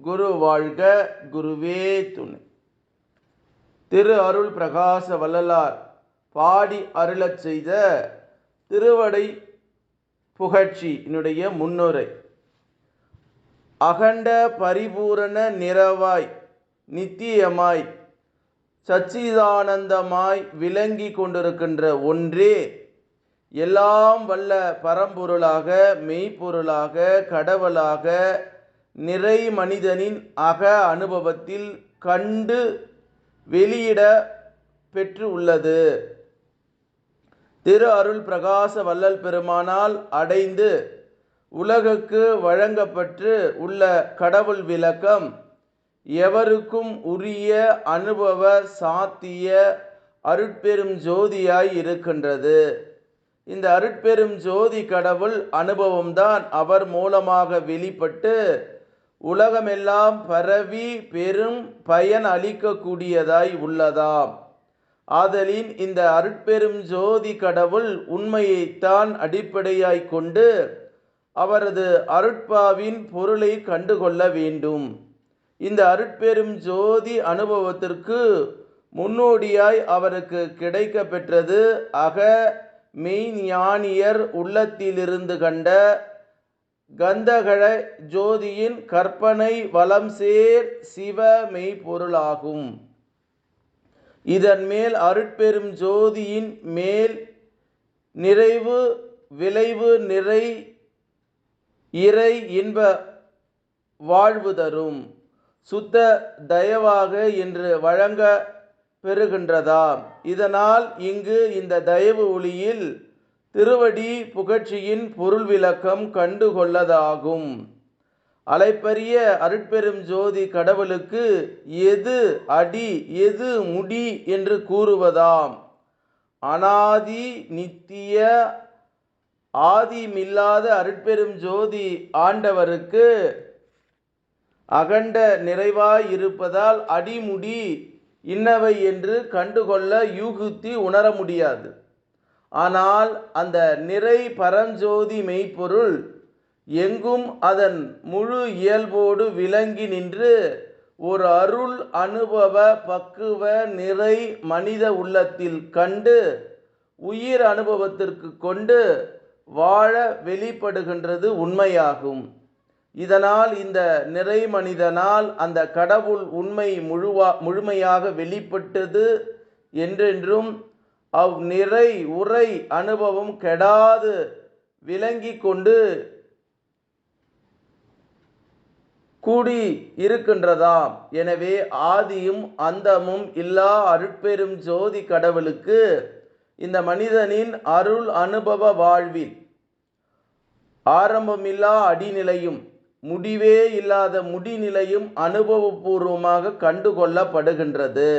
குரு வாழ்க குருவே துணை. திரு அருள் பிரகாச வள்ளலார் பாடி அருளச் செய்த திருவடை புகழ்ச்சியினுடைய முன்னுரை. அகண்ட பரிபூரண நிறவாய் நித்தியமாய் சச்சிதானந்தமாய் விளங்கி கொண்டிருக்கின்ற ஒன்றே எல்லாம் வல்ல பரம்பொருளாக மெய்ப்பொருளாக கடவுளாக நிறை மனிதனின் அக அனுபவத்தில் கண்டு வெளியிட பெற்று உள்ளது. திரு அருள் பிரகாச வள்ளல் பெருமானால் அடைந்து உலகுக்கு வழங்கப்பட்டு உள்ள கடவுள் விளக்கம் எவருக்கும் உரிய அனுபவ சாத்திய அருட்பெரும் ஜோதியாய் இருக்கின்றது. இந்த அருட்பெரும் ஜோதி கடவுள் அனுபவம்தான் அவர் மூலமாக வெளிப்பட்டு உலகமெல்லாம் பரவி பெரும் பயன் அளிக்கக்கூடியதாய் உள்ளதாம். ஆதலின் இந்த அருட்பெரும் ஜோதி கடவுள் உண்மையைத்தான் அடிப்படையாய் கொண்டு அவரது அருட்பாவின் பொருளை கண்டுகொள்ள வேண்டும். இந்த அருட்பெரும் ஜோதி அனுபவத்திற்கு முன்னோடியாய் அவருக்கு கிடைக்க பெற்றது அக மெய்ஞானியர் உள்ளத்திலிருந்து கண்ட கந்தகழ ஜோதியின் கற்பனை வளம் சேர் சிவ மெய்ப்பொருளாகும் இதன் மேல் அருட்பெரும் ஜோதியின் மேல் நிறைவு விளைவு நிறை இறை இன்ப வாழ்வு தரும். சுத்த தயவாக என்று வழங்க பெறுகின்றதாம். இதனால் இங்கு இந்த தயவு ஒளியில் திருவடி புகழ்ச்சியின் பொருள் விளக்கம் கண்டுகொள்ளதாகும். அலைப்பரிய அருட்பெரும் ஜோதி கடவுளுக்கு எது அடி எது முடி என்று கூறுவதாம். அனாதி நித்திய ஆதிமில்லாத அருட்பெரும் ஜோதி ஆண்டவருக்கு அகண்ட நிறைவாய் இருப்பதால் அடிமுடி இன்னவை என்று கண்டுகொள்ள யூகுத்தி உணர முடியாது. ஆனால் அந்த நிறை பரஞ்சோதி மெய்ப்பொருள் எங்கும் அதன் முழு இயல்போடு விளங்கி நின்று ஒரு அருள் அனுபவ பக்குவ நிறை மனித உள்ளத்தில் கண்டு உயிர் அனுபவத்திற்கு கொண்டு வாழ வெளிப்படுகின்றது உண்மையாகும். இதனால் இந்த நிறை மனிதனால் அந்த கடவுள் உண்மை முழுவா முழுமையாக வெளிப்பட்டது என்றென்றும் அவ் நிறை உரை அனுபவம் கெடாது. விளங்கி கொண்டு கூடி இருக்கின்றதாம். எனவே ஆதியும் அந்தமும் இல்லா அருட்பெரும் ஜோதி கடவுளுக்கு இந்த மனிதனின் அருள் அனுபவ வாழ்வில் ஆரம்பமில்லா அடிநிலையும் முடிவே இல்லாத முடிநிலையும் அனுபவபூர்வமாக கண்டுகொள்ளப்படுகின்றது.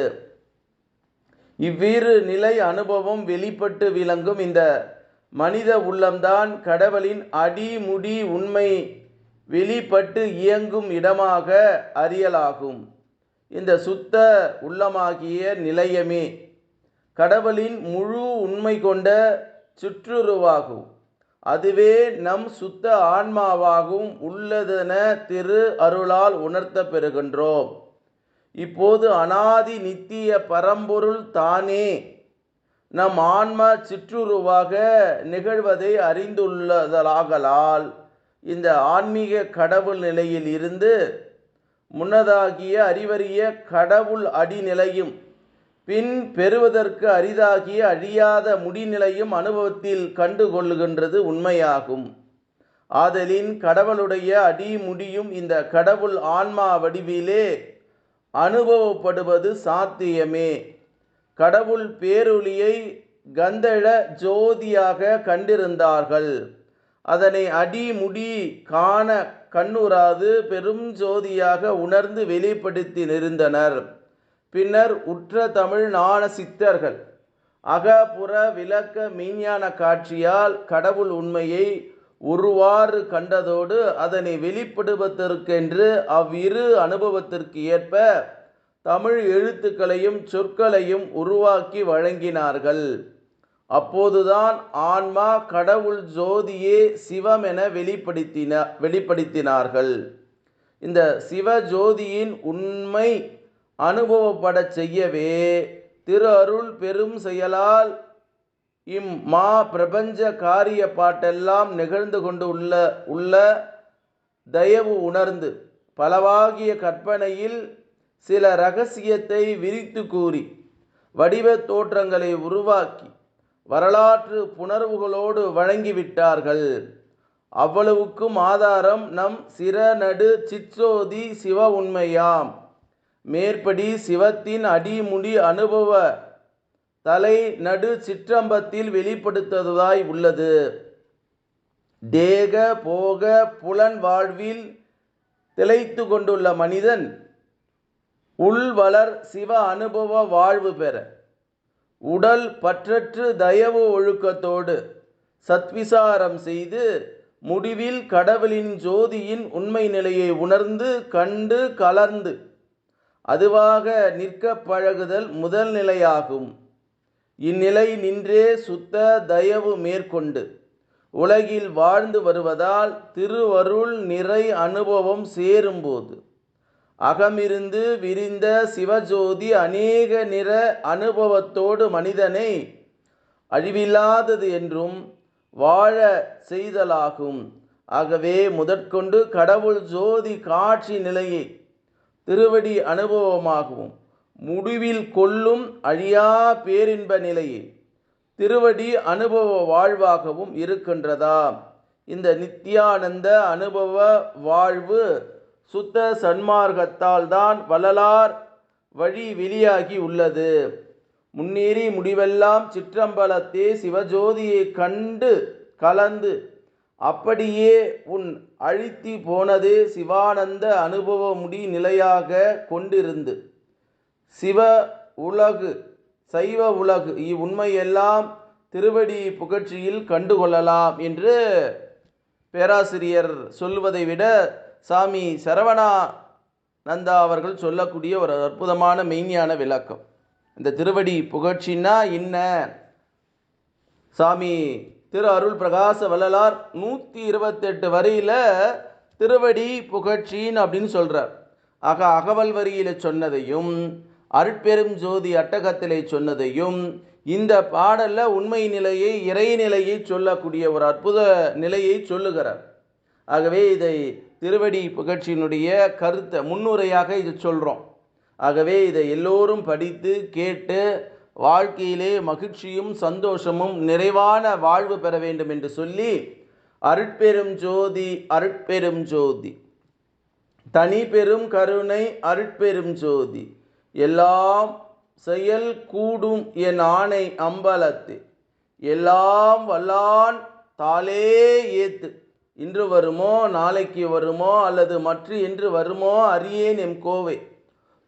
இவ்விரு நிலை அனுபவம் வெளிப்பட்டு விளங்கும் இந்த மனித உள்ளம்தான் கடவுளின் அடிமுடி உண்மை வெளிப்பட்டு இயங்கும் இடமாக அறியலாகும். இந்த சுத்த உள்ளமாகிய நிலையமே கடவுளின் முழு உண்மை கொண்ட சுற்றுருவாகும். அதுவே நம் சுத்த ஆன்மாவாகவும் உள்ளதென திரு அருளால் உணர்த்த பெறுகின்றோம். இப்போது அனாதி நித்திய பரம்பொருள் தானே. நம் ஆன்ம சிற்றுருவாக நிகழ்வதை அறிந்துள்ளதலாகலால் இந்த ஆன்மீக கடவுள் நிலையில் இருந்து முன்னதாகிய அறிவறிய கடவுள் அடிநிலையும் பின் பெறுவதற்கு அரிதாகிய அழியாத முடிநிலையும் அனுபவத்தில் கண்டுகொள்ளுகின்றது உண்மையாகும். ஆதலின் கடவுளுடைய அடி முடியும் இந்த கடவுள் ஆன்மா வடிவிலே அனுபவப்படுவது சாத்தியமே. கடவுள் பேரொளியை கந்தள ஜோதியாக கண்டிருந்தார்கள். அதனை அடிமுடி காண கண்ணுறாது பெரும் ஜோதியாக உணர்ந்து வெளிப்படுத்தி நிறுந்தனர் பின்னர் உற்ற தமிழ் ஞான சித்தர்கள் அகபுற விளக்க மெய்ஞான காட்சியால் கடவுள் உண்மையை உருவாறு கண்டதோடு அதனை வெளிப்படுவதற்கென்று அவ்விரு அனுபவத்திற்கு ஏற்ப தமிழ் எழுத்துக்களையும் சொற்களையும் உருவாக்கி வழங்கினார்கள். அப்போதுதான் ஆன்மா கடவுள் ஜோதியே சிவம் என வெளிப்படுத்தின வெளிப்படுத்தினார்கள். இந்த சிவ ஜோதியின் உண்மை அனுபவப்படச் செய்யவே திரு அருள் பெரும் செயலால் இம் மா பிரபஞ்ச காரிய பாட்டெல்லாம் நிகழ்ந்து கொண்டு உள்ள உள்ள தயவு உணர்ந்து பலவாகிய கற்பனையில் சில ரகசியத்தை விரித்து கூறி வடிவத் தோற்றங்களை உருவாக்கி வரலாற்று புணர்வுகளோடு வழங்கிவிட்டார்கள். அவ்வளவுக்கும் ஆதாரம் நம் சிறநடு சிற்றோதி சிவ உண்மையாம். மேற்படி சிவத்தின் அடிமுடி அனுபவ தலை நடு சிற்றம்பத்தில் வெளிப்படுத்துவதாய் உள்ளது. தேக போக புலன் வாழ்வில் திளைத்து கொண்டுள்ள மனிதன் உள்வளர் சிவ அனுபவ வாழ்வு பெற உடல் பற்றற்று தயவு ஒழுக்கத்தோடு சத்விசாரம் செய்து முடிவில் கடவுளின் ஜோதியின் உண்மை நிலையை உணர்ந்து கண்டு கலர்ந்து அதுவாக நிற்க பழகுதல் முதல் நிலையாகும். இந்நிலை நின்றே சுத்த தயவு மேற்கொண்டு உலகில் வாழ்ந்து வருவதால் திருவருள் நிறை அனுபவம் சேரும்போது அகமிருந்து விரிந்த சிவஜோதி அநேக நிற அனுபவத்தோடு மனிதனை அழிவில்லாதது என்றும் வாழ செய்தலாகும். ஆகவே முதற்கொண்டு கடவுள் ஜோதி காட்சி நிலையை திருவடி அனுபவமாகவும் முடிவில் கொள்ளும் அழியா பேரின்ப நிலையே. திருவடி அனுபவ வாழ்வாகவும் இருக்கின்றதா? இந்த நித்யானந்த அனுபவ வாழ்வு சுத்த சன்மார்க்கத்தால் தான் வள்ளலார் வழி வெளியாகி உள்ளது. முன்னேறி முடிவெல்லாம் சிற்றம்பலத்தே சிவஜோதியை கண்டு கலந்து அப்படியே உன் அழித்தி போனதே சிவானந்த அனுபவ முடி நிலையாக கொண்டிருந்து. சிவ உலகு சைவ உலகு இவ்வுண்மையெல்லாம் திருவடி புகழ்ச்சியில் கண்டுகொள்ளலாம் என்று பேராசிரியர் சொல்வதை விட சாமி சரவணா நந்தா அவர்கள் சொல்லக்கூடிய ஒரு அற்புதமான மெய்ஞான விளக்கம். இந்த திருவடி புகழ்ச்சின்னா என்ன? சாமி திரு அருள் பிரகாச வள்ளலார் நூற்றி இருபத்தெட்டு வரியில் திருவடி புகழ்ச்சின்னு அப்படின்னு சொல்கிறார் ஆக அகவல் வரியில் சொன்னதையும் அருட்பெரும் ஜோதி அட்டகத்திலே சொன்னதையும் இந்த பாடலில் உண்மை நிலையை இறைநிலையை சொல்லக்கூடிய ஒரு அற்புத நிலையை சொல்லுகிறார். ஆகவே இதை திருவடி புகழ்ச்சியினுடைய கருத்தை முன்னுரையாக இது சொல்கிறோம் ஆகவே இதை எல்லோரும் படித்து கேட்டு வாழ்க்கையிலே மகிழ்ச்சியும் சந்தோஷமும் நிறைவான வாழ்வு பெற வேண்டும் என்று சொல்லி அருட்பெரும் ஜோதி அருட்பெரும் ஜோதி. தனி பெரும் கருணை அருட்பெரும் ஜோதி. எல்லாம் செயல் கூடும் என் ஆணை அம்பலத்து. எல்லாம் வல்லான் தாளே ஏத்து. இன்று வருமோ நாளைக்கு வருமோ அல்லது மற்ற என்று வருமோ அறியேன் எம் கோவை.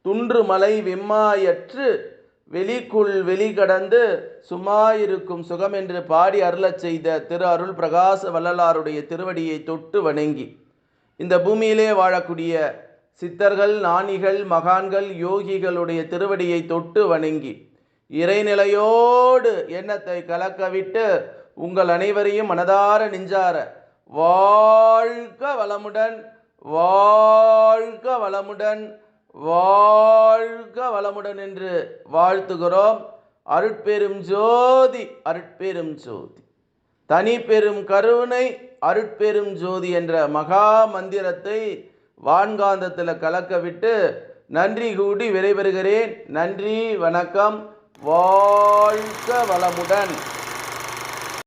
துன்று மலை வெம்மாயற்று வெளிக்குள் வெளிகடந்து சும்மாயிருக்கும் சுகம் என்று பாடி அருளச் செய்த திரு அருள் பிரகாச வள்ளலாருடைய திருவடியை தொட்டு வணங்கி. இந்த பூமியிலே வாழக்கூடிய சித்தர்கள் ஞானிகள் மகான்கள் யோகிகளுடைய திருவடியை தொட்டு வணங்கி இறைநிலையோடு எண்ணத்தை கலக்கவிட்டு உங்கள் அனைவரையும் மனதார நெஞ்சார வாழ்க வளமுடன் வாழ்க வளமுடன் வாழ்க வளமுடன் என்று வாழ்த்துகிறோம். அருட்பெரும் ஜோதி அருட்பெரும் ஜோதி. தனி பெரும் கருணை அருட்பெரும் ஜோதி என்ற மகா மந்திரத்தை வான்காந்தத்தில் கலக்க விட்டு நன்றி கூடி விடைபெறுகிறேன். நன்றி வணக்கம். வாழ்க வளமுடன்.